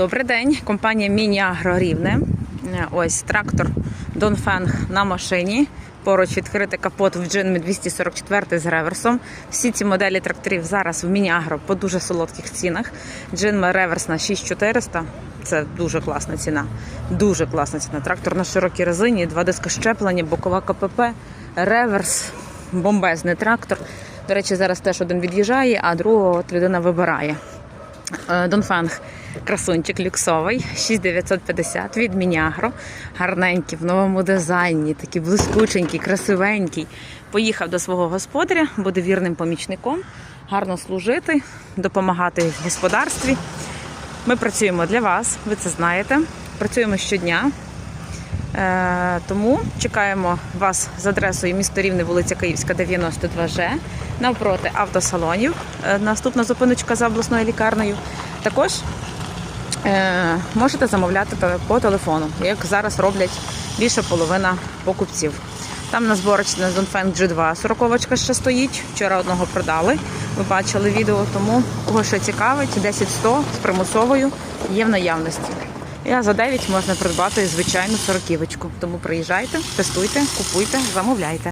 Добрий день, компанія Міні-Агро Рівне. Ось трактор Донфенг на машині. Поруч відкритий капот в джинмі 244 з реверсом. Всі ці моделі тракторів зараз в Міні-Агро по дуже солодких цінах. Джинма реверсна 6400. Це дуже класна ціна. Дуже класна ціна. Трактор на широкій резині, два диски щеплення, бокова КПП, реверс, бомбезний трактор. До речі, зараз теж один від'їжджає, а другого от людина вибирає. Е, Донфанг красунчик люксовий, 6950 від Мінягро. Гарненький, в новому дизайні, такий блискученький, красивенький. Поїхав до свого господаря, буде вірним помічником, гарно служити, допомагати в господарстві. Ми працюємо для вас, ви це знаєте. Працюємо щодня. Е, тому чекаємо вас з адресою місто Рівне, вулиця Київська, 92Ж, навпроти автосалонів. Е, наступна зупиночка за обласною лікарнею. Також е, можете замовляти по телефону, як зараз роблять більша половина покупців. Там на зборочці на Zonfeng G2 сороковочка ще стоїть. Вчора одного продали. Ви бачили відео, тому кого що цікавить, 10-100 з примусовою є в наявності. Я за 9 можна придбати звичайну сороківочку. Тому приїжджайте, тестуйте, купуйте, замовляйте.